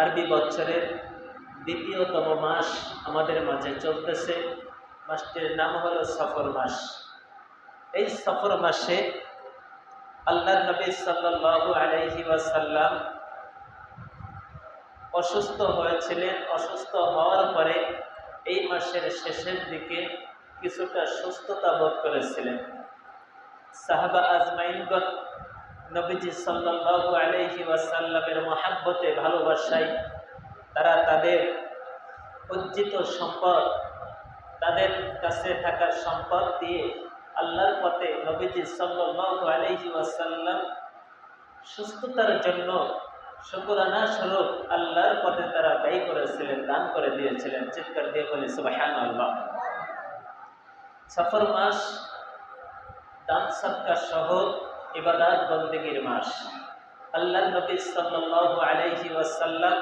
আরবি দ্বিতীয়তম মাস আমাদের মাঝে চলতেছে। মাসটির নাম হলো সফর মাস। এই সফর মাসে আল্লাহ নবী সাল্লাল্লাহু আলাইহি ওয়াসাল্লাম অসুস্থ হয়েছিলেন। অসুস্থ হওয়ার পরে এই মাসের শেষের দিকে কিছুটা সুস্থতা বোধ করেছিলেন। সাহাবা আজমাইনগণ নবীজি সাল্লাল্লাহু আলাইহি ওয়াসাল্লামের মহাব্বতে ভালোবাসায় তারা তাদের উজ্জিত সম্পদ, তাদের কাছে থাকার সম্পদ দিয়ে আল্লাহর পথে নবীজি সাল্লাল্লাহু আলাইহি ওয়াসাল্লাম সুস্থতার জন্য শুকরানা স্বরূপ আল্লাহর পথে তারা ব্যয় করেছিলেন, দান করে দিয়েছিলেন। চিৎকার দিয়ে বলি সুবাহান আল্লাহ সফর মাস, দান সৎকার সহ ইবাদাত বন্দেগীর মাস। আল্লাহ নবী সাল্লাল্লাহু আলাইহি ওয়াসাল্লাম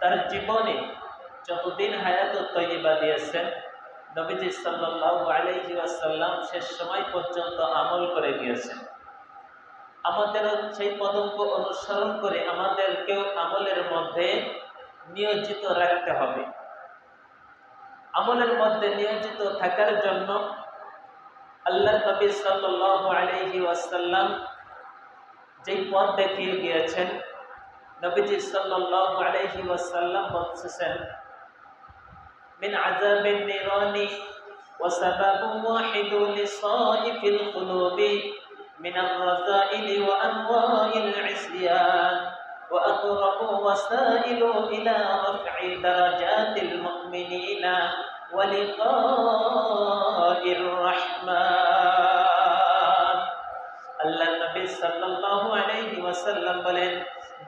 তার জীবনে যতদিন হায়াত তৈবা দিয়েছেন, নবীজি সাল্লাল্লাহু আলাইহি ওয়াসাল্লাম শেষ সময় পর্যন্ত আমল করে গিয়েছেন আমাদেরও সেই পদঙ্ক অনুসরণ করে আমাদেরকেও আমলের মধ্যে নিয়োজিত রাখতে হবে। আমলের মধ্যে নিয়োজিত থাকার জন্য আল্লাহ নবী সাল্লাল্লাহু আলাইহি ওয়াসাল্লাম যেই পথ দেখিয়ে গিয়েছেন নবীজি সাল্লাল্লাহু আলাইহি ওয়াসাল্লাম বলছেন من عذاب النيران وسبب واحد لصائف القلوب من الرذائل وأنواع العصيان وأقرب وسائل إلى رفع درجات المؤمنين ولقاء الرحمن আল্লাহ নবী সাল্লাল্লাহু আলাইহি ওয়াসাল্লাম বলেন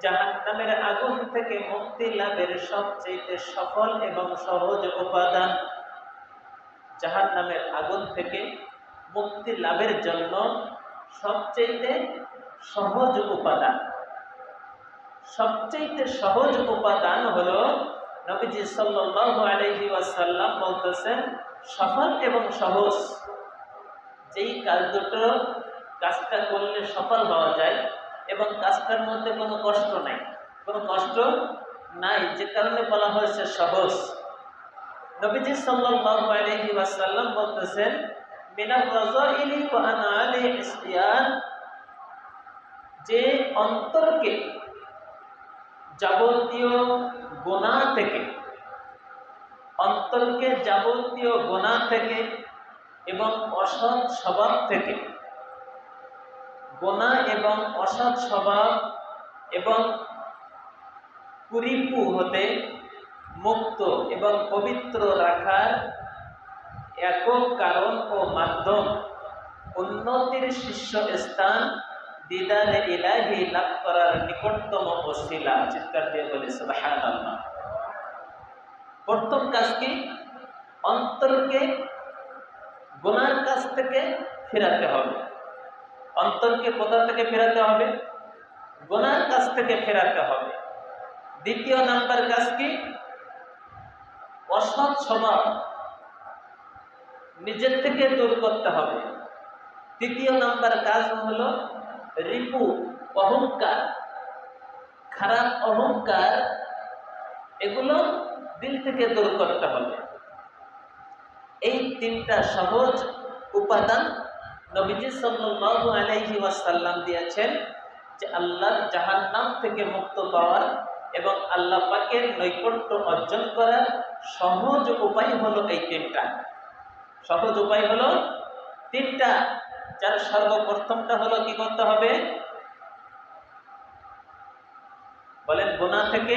জাহান্নামের আগুন থেকে মুক্তি লাভের সবচেয়ে সফল এবং সহজ উপাদান জাহান্নামের আগুন থেকে মুক্তি লাভের জন্য সবচেয়ে সহজ উপাদান সবচেয়ে সহজ উপাদান হলো নবীজি সাল্লাল্লাহু আলাইহি ওয়াসাল্লাম বলতেছেন, সফল এবং সহজ। যেই কাজ দুটো কাজটা করলে সফল হওয়া যায় এবং কাজটার মধ্যে কোনো কষ্ট নাই। কোনো কষ্ট নাই, যে কারণে বলা হয়েছে সহজ। নবীজি সাল্লাল্লাহু আলাইহি ওয়াসাল্লাম বলতেছেন মিনার রাজাইলি ওয়া আনালি ইসতিয়ান। যে অন্তরকে যাবতীয় গোনা থেকে, অন্তরকে যাবতীয় গোনা থেকে এবং অসৎ স্বভাব থেকে গোনা এবং অসৎ স্বভাব এবং কুরিপু হতে মুক্ত এবং পবিত্র রাখার একক কারণ ও মাধ্যম উন্নতির শীর্ষ স্থান দিদার ইলাহি লাভ করার নিকটতম ওসিলা চিৎকার দিয়ে বলে, সুবহানাল্লাহ। প্রথম কাজ কি? অন্তরকে, গোনার কাছ থেকে ফেরাতে হবে। অন্তরকে কোথা থেকে ফেরাতে হবে? গোনার কাছ থেকে ফেরাতে হবে। দ্বিতীয় নাম্বার কাজ কি? অসৎ স্বভাব নিজের থেকে দূর করতে হবে। তৃতীয় নাম্বার কাজ হলো রিপু, অহংকার। খারাপ অহংকার, এগুলো দিল থেকে দূর করতে হবে। এই তিনটা সহজ উপাদান নবীজি সাল্লাল্লাহু আলাইহি ওয়াসাল্লাম দিয়েছেন যে আল্লাহর জাহান্নাম থেকে মুক্ত পাওয়ার এবং আল্লাহ পাকের নৈকট্য অর্জন করার সহজ উপায় হলো এই তিনটা। সহজ উপায় হলো তিনটা যার সর্বপ্রথমটা হলো কি করতে হবে? বলেন, গোনা থেকে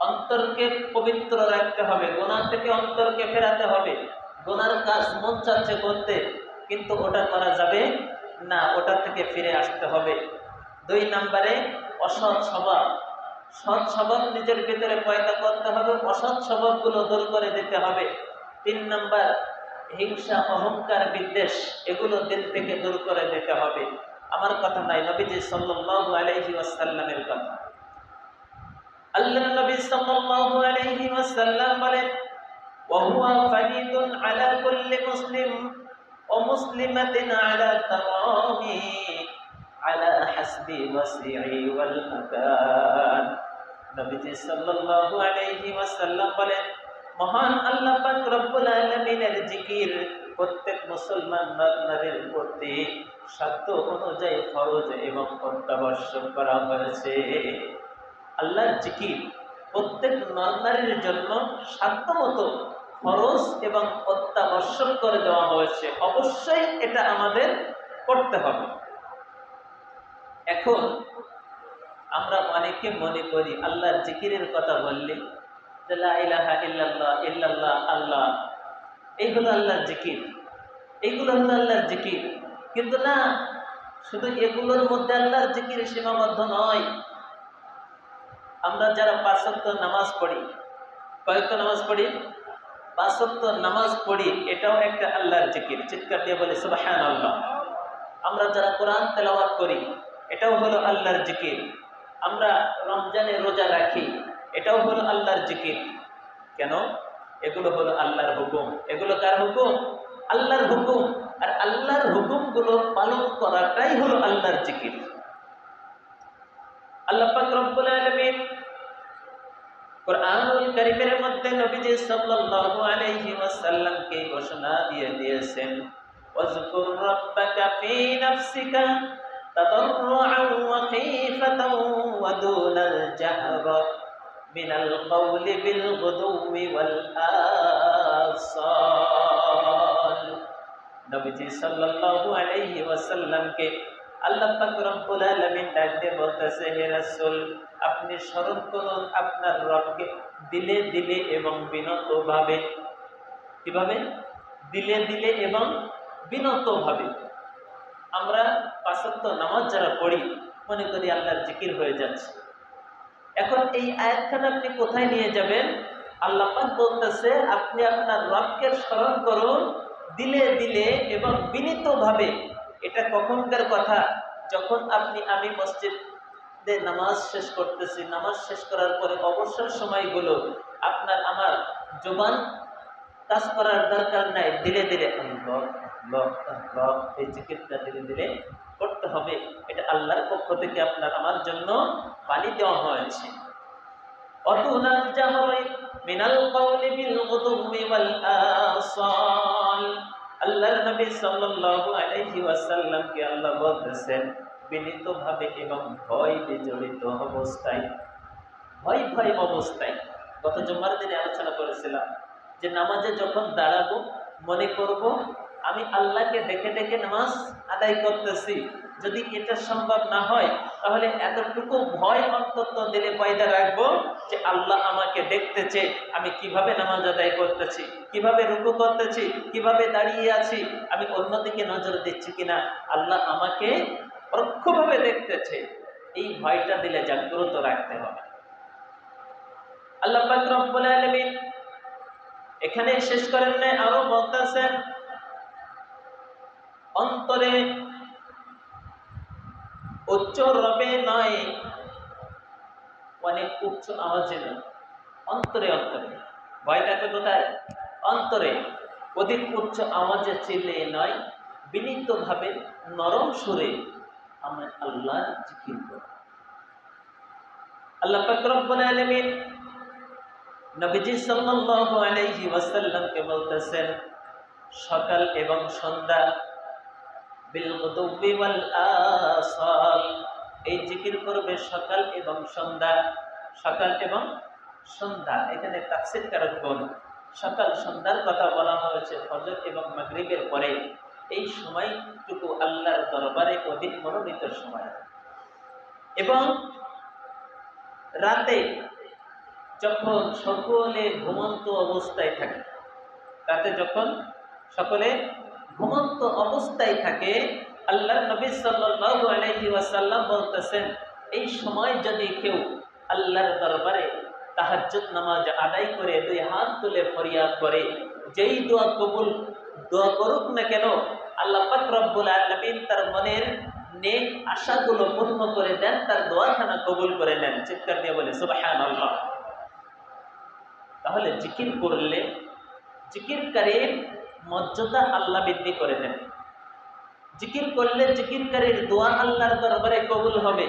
অন্তরকে পবিত্র রাখতে হবে। গোনা থেকে অন্তরকে ফেরাতে হবে। গোনার কাজ মন চাচ্ছে করতে, কিন্তু ওটা করা যাবে না, ওটা থেকে ফিরে আসতে হবে। দুই নম্বরে, অসৎ স্বভাব। সৎ স্বভাব নিজের ভিতরে পয়দা করতে হবে, অসৎ স্বভাবগুলো দূর করে দিতে হবে। তিন নম্বর হিংসা, অহংকার, বিদ্বেষ, এগুলো দিন থেকে দূর করে দিতে হবে। আমার কথা নাই, নবীজি সাল্লাল্লাহু আলাইহি ওয়াসাল্লামের কথা। আল্লাহ নবী সাল্লাল্লাহু আলাইহি ওয়াসাল্লাম বলেন মুসলিম হাসবি বলেন মহান আল্লাহ পাক রব্বুল আলামিনের জিকির প্রত্যেক মুসলমান নর প্রতি সাধ্য অনুযায়ী ফরজ এবং অত্যাবশ্যক করা হয়েছে। আল্লাহর জিকির প্রত্যেক নর নারীর জন্য সাধ্যমতো ফরজ এবং অত্যাবশ্যক করে দেওয়া হয়েছে। অবশ্যই এটা আমাদের করতে হবে। এখন আমরা অনেকে মনে করি আল্লাহর জিকিরের কথা বললে ইলাহা ইল্লাল্লাহ ইল্লাল্লাহ, আল্লাহ। এইগুলো আল্লাহর জিকির। এইগুলো হলো আল্লাহর জিকির। কিন্তু না, শুধু এগুলোর মধ্যে আল্লাহর জিকির সীমাবদ্ধ নয়। আমরা যারা পাঁচক্ত নামাজ পড়ি কয়েকটা নামাজ পড়ি? পাঁচক্ত নামাজ পড়ি, এটাও একটা আল্লাহর জিকির। চিৎকার দিয়ে বলি সুবাহান আল্লাহ আমরা যারা কোরআন তেলাওয়াত করি, এটাও হলো আল্লাহর জিকির। আমরা রমজানে রোজা রাখি। এটাও হলো আল্লাহর জিকির। কেন? এগুলো হলো আল্লাহর হুকুম। এগুলো কার হুকুম? আল্লাহর হুকুম। আর আল্লাহর হুকুমগুলো পালন করাটাই হলো আল্লাহর জিকির। আল্লাহ মধ্যে ঘোষণা দিয়ে দিয়েছেন من القول بالغدو والآصال নবীজি সাল্লাল্লাহু আলাইহি ওয়াসাল্লামকে আল্লাহ পাক রব্বুল আলামিন ডাক দিয়ে বলতেছে হে রাসূল আপনি স্মরণ করুন আপনার রবকে দিলে দিলে এবং বিনতভাবে কিভাবে দিলে দিলে এবং বিনতভাবে আমরা পাঁচত্ব নামাজ যারা পড়ি মনে করি আল্লাহর জিকির হয়ে যাচ্ছে এখন এই আয়াতখানা আপনি কোথায় নিয়ে যাবেন? আল্লাহ বলতেছে, আপনি আপনার রবকে স্মরণ করুন, দিলে দিলে এবং বিনীতভাবে। এটা কখনকার কথা। যখন আপনি, আমি মসজিদে নামাজ শেষ করতেছি, নামাজ শেষ করার পরে অবসর সময়গুলো আপনার আমার জবান কাজ করার দরকার নাই। ধীরে ধীরে এই চিকিৎসা ধীরে ধীরে করতে হবে। এটা আল্লাহর পক্ষ থেকে আপনার, আমার জন্য পানি দেওয়া হয়েছে। অতুনাল জাহরি মিনাল কওলি বিল গুদুমি ওয়াল আসাল। আল্লাহর নবী সাল্লাল্লাহু আলাইহি ওয়াসাল্লামকে আল্লাহ বলতেছেন, বিনীতভাবে এবং ভয় বিজড়িত অবস্থায়, ভয় ভয় অবস্থায় গত জুম্মার দিনে আলোচনা করেছিলাম যে নামাজে যখন দাঁড়াবো, মনে করব, আমি আল্লাহকে ডেকে ডেকে নামাজ আদায় করতেছি। যদি এটা সম্ভব না হয়, তাহলে এতটুকু ভয় অন্তত দিলে পয়দা রাখব যে আল্লাহ আমাকে দেখতেছে, আমি কীভাবে নামাজ আদায় করতেছি, কীভাবে রুকু করতেছি, কীভাবে দাঁড়িয়ে আছি, আমি অন্যদিকে নজর দিচ্ছি কিনা, আল্লাহ আমাকে পরোক্ষভাবে দেখতেছে। এই ভয়টা দিলে জাগ্রত রাখতে হবে। আল্লাহ রব্বুল আলামিন এখানে শেষ করেন নাই, আরও বলতেছেন অন্তরে উচ্চ রবে নয়। অনেক উচ্চ আওয়াজে নয় অন্তরে অন্তরে। ভয় কোথায়? অন্তরে। অধিক উচ্চ আওয়াজে চিল্লে নয়, বিনীতভাবে নরম সুরে আমরা আল্লাহ জিকির করব। আল্লাহ পাক রব্বুল আলামিন নবীজি সাল্লাল্লাহু আলাইহি ওয়াসাল্লামকে বলতেছেন, সকাল এবং সন্ধ্যা বিল গুদুবি ওয়াল আসাল এই জিকির করবে সকাল এবং সন্ধ্যা। সকাল এবং সন্ধ্যা এখানে তাফসীর কারক সকাল সন্ধ্যার কথা বলা হয়েছে ফজর এবং মাগরিবের পরে। এই সময়টুকু আল্লাহর দরবারে অধিক মনোনীত সময়। এবং রাতে যখন সকলে ঘুমন্ত অবস্থায় থাকে, রাতে যখন সকলে ঘুমন্ত অবস্থায় থাকে আল্লাহ নবী সাল্লাল্লাহু আলাইহি ওয়াসাল্লাম বলতেছেন, এই সময় যদি কেউ আল্লাহর দরবারে তাহাজ্জুদ নামাজ আদায় করে, দুই হাত তুলে ফরিয়াদ করে, যেই দোয়া কবুল, দোয়া করুক না কেন, আল্লাহ পাক রব্বুল তার মনের নেক আশাগুলো পূর্ণ করে দেন, তার দোয়াখানা কবুল করে নেন। চিৎকার দিয়ে বলে, সুবহানাল্লাহ। তাহলে জিকির করলে জিকিরকারীর মর্যাদা আল্লাহ বৃদ্ধি করে দেন। জিকির করলে জিকিরকারীর দোয়া আল্লাহর দরবারে কবুল হবে।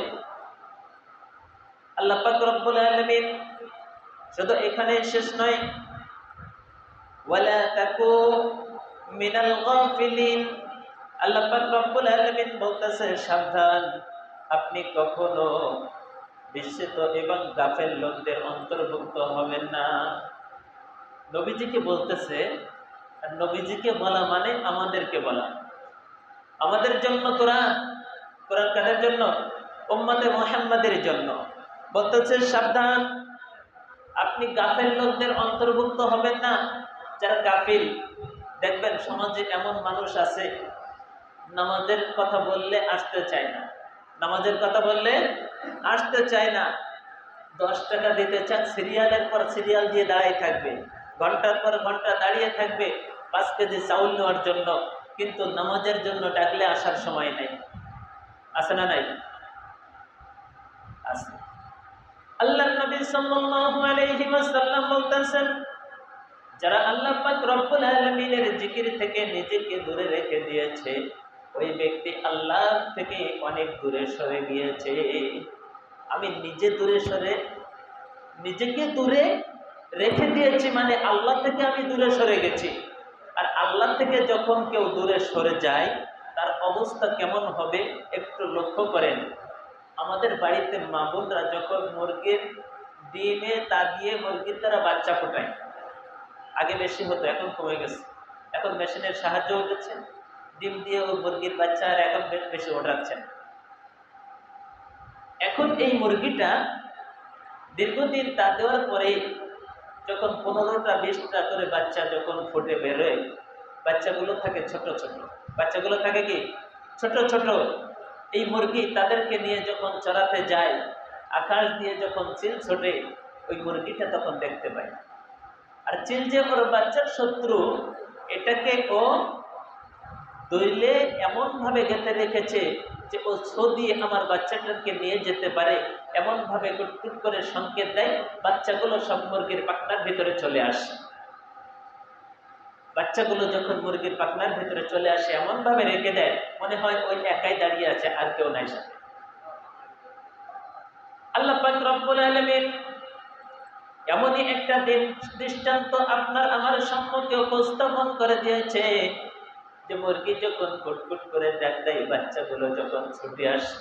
আল্লাহ পাক আলামিন শুধু এখানে শেষ নয় তাকু মিনাল বলতেছে, সাবধান, আপনি কখনো বিস্মিত এবং গাফেল লোকদের অন্তর্ভুক্ত হবেন না। নবীজিকে বলতেছে? আর নবীজিকে বলা মানে আমাদেরকে বলা। আমাদের জন্য কোরআন। কোরআন কাদের জন্য? উম্মতে মোহাম্মদের জন্য। বলতেছে, সাবধান, আপনি গাফেল লোকদের অন্তর্ভুক্ত হবেন না। যারা গাফিল, দেখবেন সমাজে এমন মানুষ আছে, নামাজের কথা বললে আসতে চায় না। নামাজের কথা বললে আসতে চায় না। দশ টাকা দিতে চান, সিরিয়ালের পর সিরিয়াল দিয়ে দাঁড়াই থাকবে। ঘণ্টার পর ঘণ্টা দাঁড়িয়ে থাকবে। পাঁচ কেজি চাউল নেওয়ার জন্য, কিন্তু নামাজের জন্য ডাকলে আসার সময় নেই। আছে না নাই? আছে। আল্লাহ নবী সাল্লাল্লাহু আলাইহি ওয়াসাল্লাম বলতেছেন, যারা আল্লাহ পাক রব্বুল আলামিনের জিকির থেকে নিজেকে দূরে রেখে দিয়েছে, ওই ব্যক্তি আল্লাহ থেকে অনেক দূরে সরে গিয়েছে। আমি নিজে দূরে সরে, নিজেকে দূরে রেখে দিয়েছি মানে আল্লাহ থেকে আমি দূরে সরে গেছি। আল্লাহ থেকে যখন কেউ দূরে সরে যায়, তার অবস্থা কেমন হবে একটু লক্ষ্য করেন। আমাদের বাড়িতে মা বোনরা যখন মুরগির ডিমে তা দিয়ে মুরগির দ্বারা বাচ্চা ফোটায়, আগে বেশি হতো, এখন কমে গেছে। এখন মেশিনের সাহায্য উঠেছে, ডিম দিয়ে ওই মুরগির বাচ্চা আর এখন বেশি ওঠাচ্ছেন এখন এই মুরগিটা দীর্ঘদিন তা দেওয়ার পরে যখন পনেরোটা, বিশটা করে বাচ্চা যখন ফুটে বেরোয় বাচ্চাগুলো থাকে ছোট ছোট। বাচ্চাগুলো থাকে কি? ছোট ছোট। এই মুরগি তাদেরকে নিয়ে যখন চড়াতে যায়, আকাশ দিয়ে যখন চিল ছোটে, ওই মুরগিটা তখন দেখতে পায়। আর চিল যে ওর বাচ্চার শত্রু, এটাকে ও দইলে এমনভাবে গেঁথে রেখেছে যে ও দিয়ে আমার বাচ্চাটাকে নিয়ে যেতে পারে। এমনভাবে কুটকুট করে সংকেত দেয়, বাচ্চাগুলো সব মুরগির ভিতরে চলে আসে। বাচ্চাগুলো যখন মুরগির পাকনার ভিতরে চলে আসে, এমনভাবে রেখে দেয়, মনে হয় ওই একাই দাঁড়িয়ে আছে আর কেউ নাই সাথে। আল্লাহ রব্বুল আলামিন এমনই একটা দৃষ্টান্ত আপনার আমার সম্মুখে উপস্থাপন করে দিয়েছে যে মুরগি যখন কুটকুট করে ডাক দেয়, বাচ্চাগুলো যখন ছুটে আসে,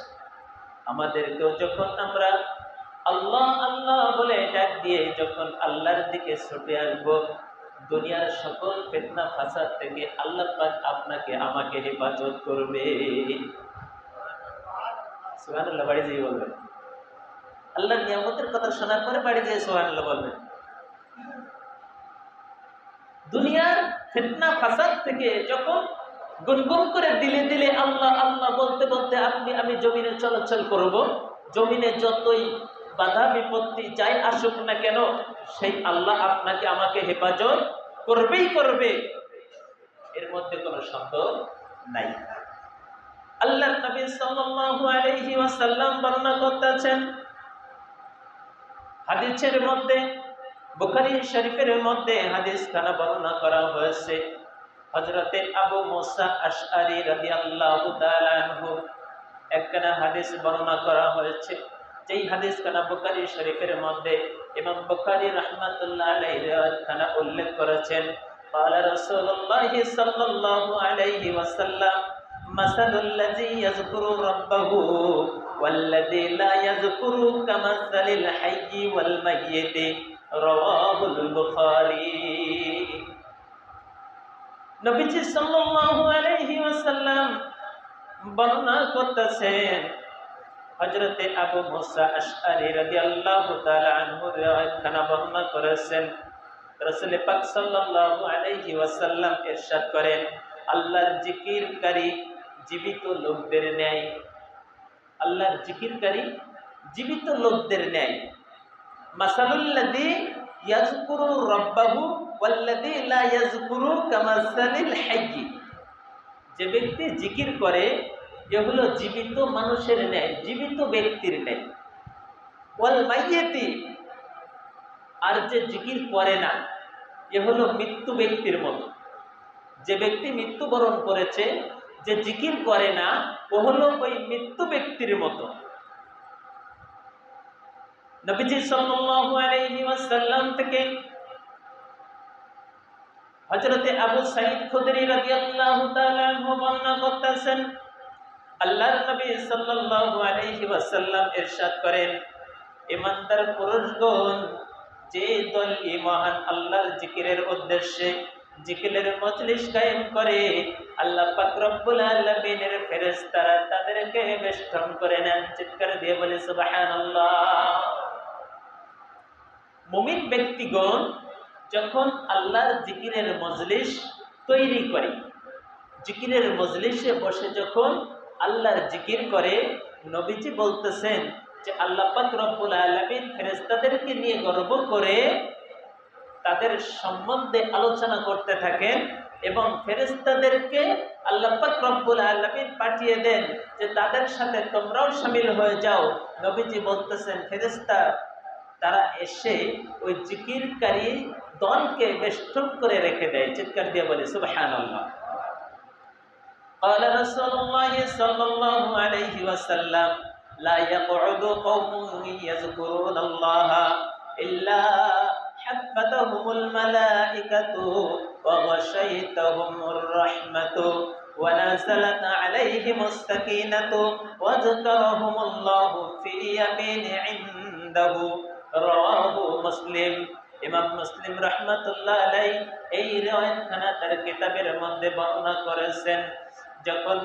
আমাদেরকেও যখন আমরা আল্লাহ আল্লাহ বলে ডাক দিয়ে যখন আল্লাহর দিকে ছুটে আসব দুনিয়ার সকল ফেতনা, ফাসাদ থেকে আল্লাহ পাক আপনাকে, আমাকে হেফাজত করবে। বাড়ি দিয়ে বলবেন। আল্লাহর নিয়ামতের কথা শোনার পরে বাড়ি দিয়ে সুবহানাল্লাহ বলবেন। দুনিয়ার ফিতনা, ফাসাদ থেকে যখন গুনগুন করে দিলে দিলে আল্লাহ আল্লাহ বলতে বলতে আপনি, আমি জমিনে চলাচল করব। জমিনে যতই বাধা বিপত্তি যাই আসুক না কেন, সেই আল্লাহ আপনাকে আমাকে হেফাজত করবেই করবে। এর মধ্যে কোনো সন্দেহ নাই। আল্লাহ নবী সাল্লাল্লাহু আলাইহি ওয়াসাল্লাম বর্ণনা করতেছেন, হাদিসের মধ্যে, বুখারী শরীফের মধ্যে হাদিস খানা বর্ণনা করা হয়েছে, হযরতে আবু মুসা আশআরী রাদিয়াল্লাহু তাআলা আনহু, একখানা হাদিস বর্ণনা করা হয়েছে। যেই হাদিস খানা বুখারী শরীফের মধ্যে ইমাম বুখারী রাহমাতুল্লাহ আলাইহি খানা উল্লেখ করেছেন قال رسول الله صلى الله عليه وسلم مثل الذي يذكر ربه والذي لا يذكر كمثل الحي والميت رواه البخاري নবীজি সাল্লাল্লাহু আলাইহি ওয়াসাল্লাম বর্ণনা করতেছেন হযরতে আবু মুসা আশআরী রাদিয়াল্লাহু তাআলা আনহু রিওয়ায়াত খানা বর্ণনা করেছেন। রাসূল পাক সাল্লাল্লাহু আলাইহি ওয়াসাল্লাম ইরশাদ করেন, আল্লাহর জিকিরকারী জীবিত লোকদের ন্যায়। আল্লাহর জিকিরকারী জীবিত লোকদের ন্যায়। মাসালুল্লাযী ইয়াজকুরু রাব্বাহু ওয়াল্লাযী লা ইয়াজকুরু কামাসালিল হাইয়্যি যে ব্যক্তি জিকির করে এ হলো জীবিত মানুষের ন্যায়, জীবিত ব্যক্তির ন্যায়। আর যে জিকির করে না, এ হলো মৃত্যু ব্যক্তির মতো। যে ব্যক্তি মৃত্যুবরণ করেছে, যে জিকির করে না, ও হলো ওই মৃত্যু ব্যক্তির মতো। থেকে হযরতে আবু সাঈদ খুদরি রাদিয়াল্লাহু তাআলা বর্ণনা করতেছেন আল্লাহর নবী সাল্লাল্লাহু আলাইহি ওয়াসাল্লাম ইরশাদ করেন ইমানদার পুরুষগণ, যে দল মহান আল্লাহর জিকিরের উদ্দেশ্যে জিকিরের মজলিস কায়েম করে, আল্লাহ পাক রব্বুল আলামিনের ফেরেশতারা তাদেরকে বেষ্টন করে নেন। চিৎকার দিয়ে বলে, সুবহানাল্লাহ। মুমিন ব্যক্তিগণ যখন আল্লাহর জিকিরের মজলিস তৈরি করে, জিকিরের মজলিসে বসে যখন আল্লাহর জিকির করে নবীজি বলতেছেন যে আল্লাহ পাক রব্বুল আলামিন ফেরেশতাদেরকে নিয়ে গর্ব করে তাদের সম্বন্ধে আলোচনা করতে থাকেন এবং ফেরেশতাদেরকে আল্লাহ পাক রব্বুল আলামিন পাঠিয়ে দেন যে তাদের সাথে তোমরাও সামিল হয়ে যাও। নবীজি বলতেছেন, ফেরেশতা, তারা এসে ওই জিকিরকারী দলকে বেষ্টন করে রেখে দেয়। চিৎকার দিয়ে বলে, সুবহানাল্লাহ। قال رسول الله صلى الله عليه وسلم لا يقعد قوم يذكرون الله إلا حفتهم الملائكة وغشيتهم الرحمة ونزلت عليهم السكينة وذكرهم الله في يمين عنده رواه مسلم ইমাম মুসলিম রহমতুল্লাহ আলাই এই রেওয়ায়তখানা তার কিতাবের মধ্যে বর্ণনা করেছেন যখন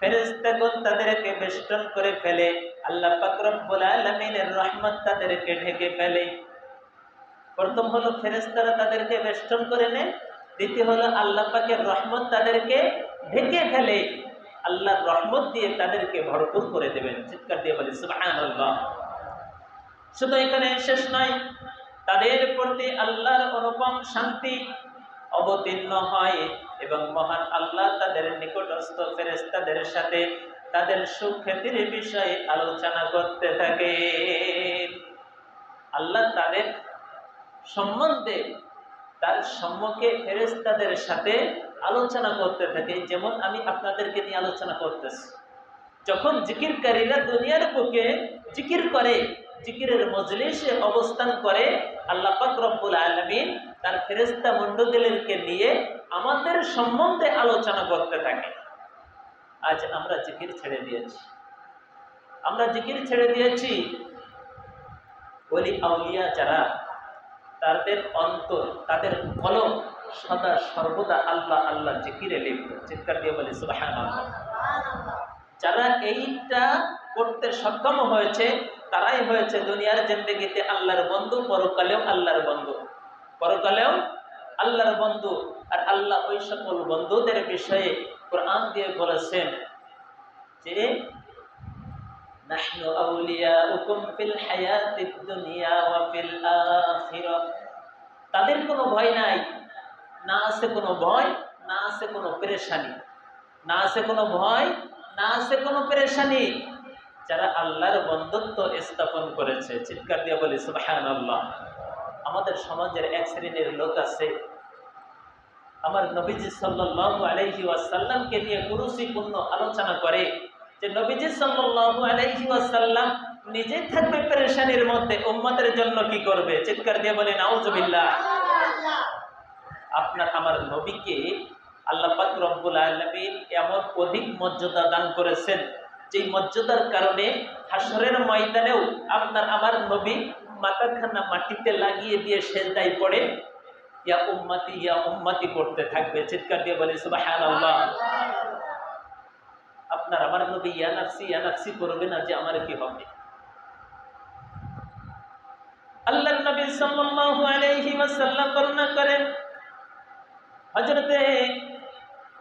ফেরেশতাগণ তাদেরকে বেষ্টন করে ফেলে, আল্লাহ পাক রব্বুল আলামিনের রহমত তাদেরকে ঢেকে ফেলে। প্রথম হলো ফেরেশতারা তাদেরকে বেষ্টন করে নেয়, দ্বিতীয় হলো আল্লাহ পাকের রহমত তাদেরকে ঢেকে ফেলে। আল্লাহর রহমত দিয়ে তাদেরকে ভরপুর করে দেবেন। চিৎকার দিয়ে বলি, সুবহানাল্লাহ। শুধু এখানে শেষ নয়, তাদের প্রতি আল্লাহর অনুপম শান্তি অবতীর্ণ হয়। এবং মহান আল্লাহ তাদের নিকটস্থ ফেরেস্তাদের সাথে তাদের সুখ্যাতির বিষয়ে আলোচনা করতে থাকে। আল্লাহ তাদের সম্বন্ধে, তার সম্মুখে ফেরেস্তাদের সাথে আলোচনা করতে থাকে। যেমন আমি আপনাদেরকে নিয়ে আলোচনা করতেছি। যখন জিকিরকারীরা দুনিয়ার বুকে জিকির করে জিকিরের মজলিসে অবস্থান করে আল্লাহ রব্বুল আলমিন তার ফেরেস্তা মণ্ডলীকে নিয়ে আমাদের সম্বন্ধে আলোচনা করতে থাকে। আজ আমরা জিকির ছেড়ে দিয়েছি। আমরা জিকির ছেড়ে দিয়েছি। বলি আউলিয়া যারা, তাদের অন্তর, তাদের কলম সদা সর্বদা আল্লাহ আল্লাহ জিকিরে লিপ্ত। চিৎকার দিয়ে বলি, সুবহানাল্লাহ। যারা এইটা করতে সক্ষম হয়েছে তারাই হয়েছে দুনিয়ার জিন্দগিতে আল্লাহর বন্ধু, পরকালেও আল্লাহর বন্ধু। পরকালেও আল্লাহর বন্ধু আর আল্লাহ ওই সকল বন্ধুদের বিষয়ে কোরআন দিয়ে বলেছেন যে আউলিয়াউকুম ফিল হায়াতিদ দুনিয়া ওয়া ফিল তাদের কোনো ভয় নাই, না আছে কোনো ভয়, না আছে কোনো পেরেশানি। না আছে কোনো ভয়, না আছে কোনো পেরেশানি। যারা আল্লাহর বন্ধুত্ব স্থাপন করেছে, চিৎকার দিয়ে বলি সুবাহান আল্লাহ আমাদের সমাজের এক শ্রেণির লোক আছে। আমার নবীজি সাল্লাল্লাহু আলাইহি ওয়াসাল্লামকে নিয়ে কুরুচিপূর্ণ আলোচনা করে যে, নবীজি সাল্লাল্লাহু আলাইহি ওয়াসাল্লাম নিজে থাকবে পেরেশানির মধ্যে, উম্মতের জন্য কি করবে? চিৎকার দিয়ে বলে, নাউজুবিল্লাহ। আপনার, আমার নবীকে আল্লাহ পাক রব্বুল আলামিন এমন অধিক মর্যাদা দান করেছেন যেই মর্যাদার কারণে হাসরের ময়দানেও আপনার আমার নবী মাথাখানা মাটিতে লাগিয়ে দিয়ে সেজদাই পড়ে, ইয়া উম্মাতি ইয়া উম্মাতি করতে থাকবে, চিৎকার দিয়ে বলে, সুবহানাল্লাহ। আপনার আমার নবী ইয়া নাফসি ইয়া নাফসি করবে না যে আমার কি হবে? আল্লাহর নবী সাল্লাল্লাহু আলাইহি ওয়াসাল্লাম বর্ণনা করেন, হযরতে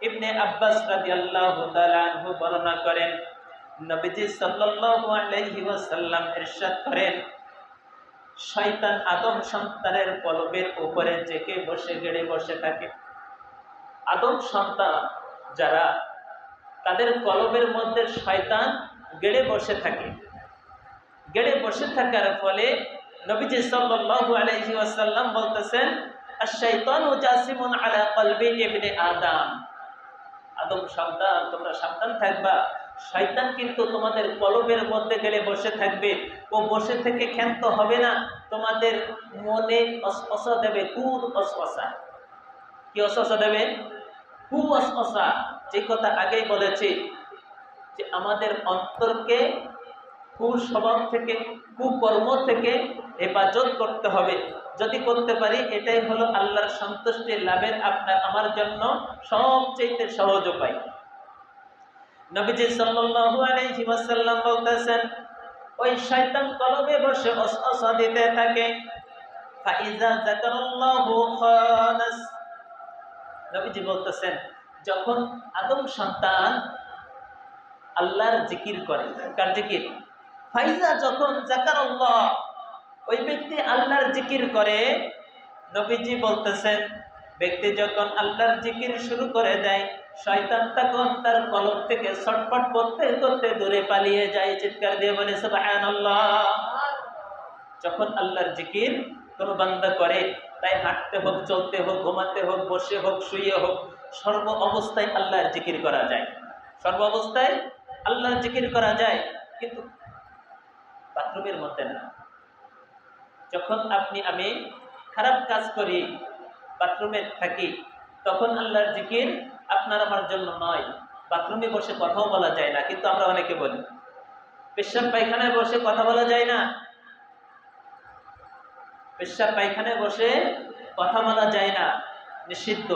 ইবনে আব্বাস রাদিয়াল্লাহু তাআলা আনহু বর্ণনা করেন নবীজি সাল্লাল্লাহু আলাইহি ওয়াসাল্লাম ইরশাদ করেন, শয়তান আদম সন্তানের কলবের উপরে জেকে বসে, গেড়ে বসে থাকে। আদম সন্তান যারা, তাদের কলবের মধ্যে শয়তান গেড়ে বসে থাকে। গেড়ে বসে থাকার ফলে নবীজি সাল্লাল্লাহু আলাইহি ওয়াসাল্লাম বলতেছেন আশ-শাইতানু জাসিমুন আলা কলবি ইবনে আদম। আদম সন্তান, তোমরা সাবধান থাকবা। শয়তান কিন্তু তোমাদের কলবের মধ্যে গেলে বসে থাকবে। ও বসে থেকে ক্ষান্ত হবে না। তোমাদের মনে অসপসা দেবে। কুদ অসপসা কি অসপসা দেবে? কু অসপসা যে কথা আগেই বলেছি যে আমাদের অন্তরকে কুস্বভাব থেকে কুকর্ম থেকে হেফাজত করতে হবে। যদি করতে পারি, এটাই হলো আল্লাহর সন্তুষ্টি, লাভের আপনার, আমার জন্য সবচেয়ে সহজ উপায়। নবীজি সাল্লাল্লাহু আলাইহি ওয়াসাল্লাম বলতেছেন, ওই শয়তান কলবে বসে ওসওয়াসা দিতে থাকে। ফাইজা যাকারাল্লাহু খানাস নবীজি বলতেছেন, যখন আদম সন্তান আল্লাহর জিকির করে, কার জিকির? ফাইজা যখন জাকারাল্লাহ ওই ব্যক্তি আল্লাহর জিকির করে, নবীজি বলতেছেন ব্যক্তি যখন আল্লাহর জিকির শুরু করে দেয়, শয়তান তখন তার কলব থেকে ছটফট করতে করতে দূরে পালিয়ে যায়, চিৎকার দিয়ে বলে, সুবহানাল্লাহ। যখন আল্লাহর জিকির কোনো বান্দা করে, তাই হাঁটতে হোক, চলতে হোক, ঘুমাতে হোক, বসে হোক, শুয়ে হোক, সর্ব অবস্থায় আল্লাহর জিকির করা যায়। সর্ব অবস্থায় আল্লাহর জিকির করা যায়, কিন্তু বাথরুমের মধ্যে না। যখন আপনি, আমি খারাপ কাজ করি বাথরুমে থাকি, তখন আল্লাহর জিকির আপনার আমার জন্য নয়। বাথরুমে বসে কথাও বলা যায় না, কিন্তু আমরা অনেকে বলি। পেশাব পায়খানায় বসে কথা বলা যায় না। পেশাব পায়খানায় বসে কথা বলা যায় না, নিষিদ্ধ।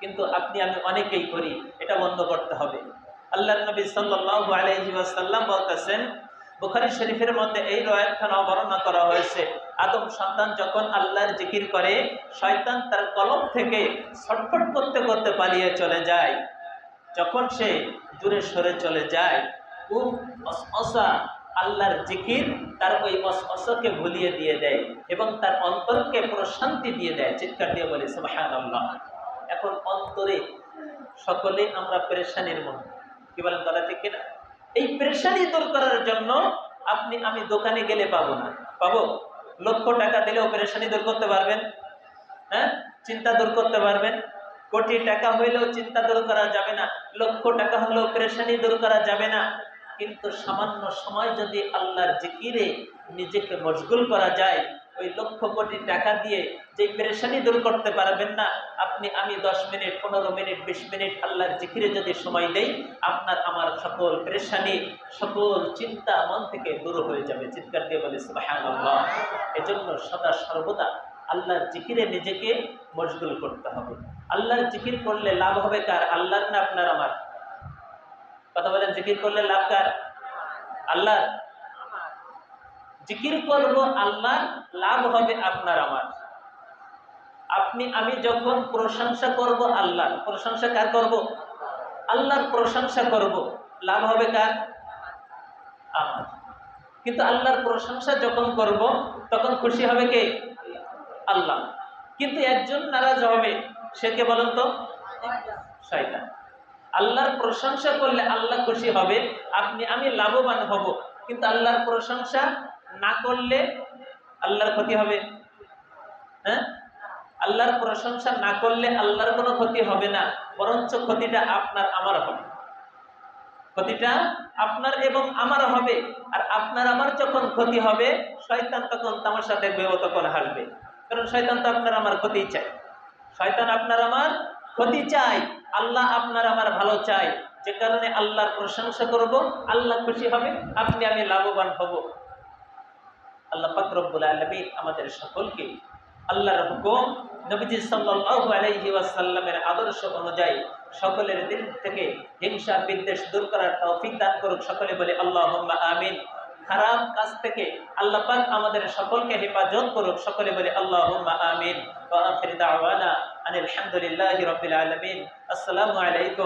কিন্তু আপনি, আমি অনেকেই করি, এটা বন্ধ করতে হবে। আল্লাহ নবী সাল্লাল্লাহু আলাইহি ওয়াসাল্লাম বলতেছেন বুখারী শরীফের মধ্যে এই রয়াতখানা বর্ণনা করা হয়েছে, আদম সন্তান যখন আল্লাহর জিকির করে, শয়তান তার কলম থেকে ছটফট করতে করতে পালিয়ে চলে যায়। যখন সে দূরে সরে চলে যায়, খুব অসা আল্লাহর জিকির তার ওই অসকে ভুলিয়ে দিয়ে দেয় এবং তার অন্তরকে প্রশান্তি দিয়ে দেয়। চিৎকার দিয়ে বলে, সুবহানাল্লাহ। এখন অন্তরে সকলে আমরা পেরেশানির মধ্যে কি বলেন, কথা ঠিক কিনা? এই পেরেশানি দূর করার জন্য আপনি, আমি দোকানে গেলে পাবো না। পাবো? লক্ষ টাকা দিলেও পেরেশানি দূর করতে পারবেন। হ্যাঁ? চিন্তা দূর করতে পারবেন। কোটি টাকা হইলেও চিন্তা দূর করা যাবে না। লক্ষ টাকা হলেও পেরেশানি দূর করা যাবে না। কিন্তু সামান্য সময় যদি আল্লাহর জিকিরে নিজেকে মশগুল করা যায় ওই লক্ষ কোটি টাকা দিয়ে যে পেরেশানি দূর করতে পারবেন না, আপনি আমি দশ মিনিট, পনেরো মিনিট, বিশ মিনিট আল্লাহর জিকিরে যদি সময় দেই, আপনার আমার সকল পেরেশানি, সকল চিন্তা মন থেকে দূর হয়ে যাবে। চিৎকার দিয়ে বলে এজন্য সদা সর্বদা আল্লাহর জিকিরে নিজেকে মশগুল করতে হবে। আল্লাহর জিকির করলে লাভ হবে কার? আল্লাহর না আপনার আমার? কথা বলেন, জিকির করলে লাভ কার? আল্লাহ জিকির করব, আল্লাহ, লাভ হবে আপনার আমার। আপনি, আমি যখন প্রশংসা করব আল্লাহ প্রশংসা কার করব? আল্লাহর প্রশংসা করব। লাভ হবে কার? আমার। কিন্তু আল্লাহর প্রশংসা যখন করব, তখন খুশি হবে কে? আল্লাহ। কিন্তু একজন নারাজ হবে, সে কে বলেন তো? শয়তান। আল্লাহর প্রশংসা করলে আল্লাহ খুশি হবে, আপনি, আমি লাভবান হব। কিন্তু আল্লাহর প্রশংসা না করলে আল্লাহর ক্ষতি হবে? হ্যাঁ? আল্লাহর প্রশংসা না করলে আল্লাহর কোনো ক্ষতি হবে না, বরঞ্চ ক্ষতিটা আপনার, আমার হবে। ক্ষতিটা আপনার এবং আমার হবে, আর আপনার, আমার যখন ক্ষতি হবে, শয়তান তখন তামাশা দেখবে ও তখন হাসবে। কারণ শয়তান তো আপনার, আমার ক্ষতি চায়। শয়তান আপনার, আমার ক্ষতি চাই আল্লাহ আপনার, আমার ভালো চাই যে কারণে আল্লাহর প্রশংসা করব, আল্লাহ খুশি হবে, আপনি আমি লাভবান হব। আল্লাহ ফাকরবুল আলমী আমাদের সকলকে আল্লাহর হুকুম নবীজি আলাইহি ওয়াসাল্লামের আদর্শ অনুযায়ী সকলের দিল থেকে হিংসা, বিদ্বেষ দূর করার তৌফিক দান করুক। সকলে বলে আল্লাহুম্মা আমিন। খারাপ কাজ থেকে আল্লাহ পাক আমাদের সকলকে হেফাজত করুক। সকলে বলে আল্লাহুম্মা আমিন। ওয়া আখির দাওয়ানা আনিল হামদুলিল্লাহি রাব্বিল আলামিন। আসসালামু আলাইকুম।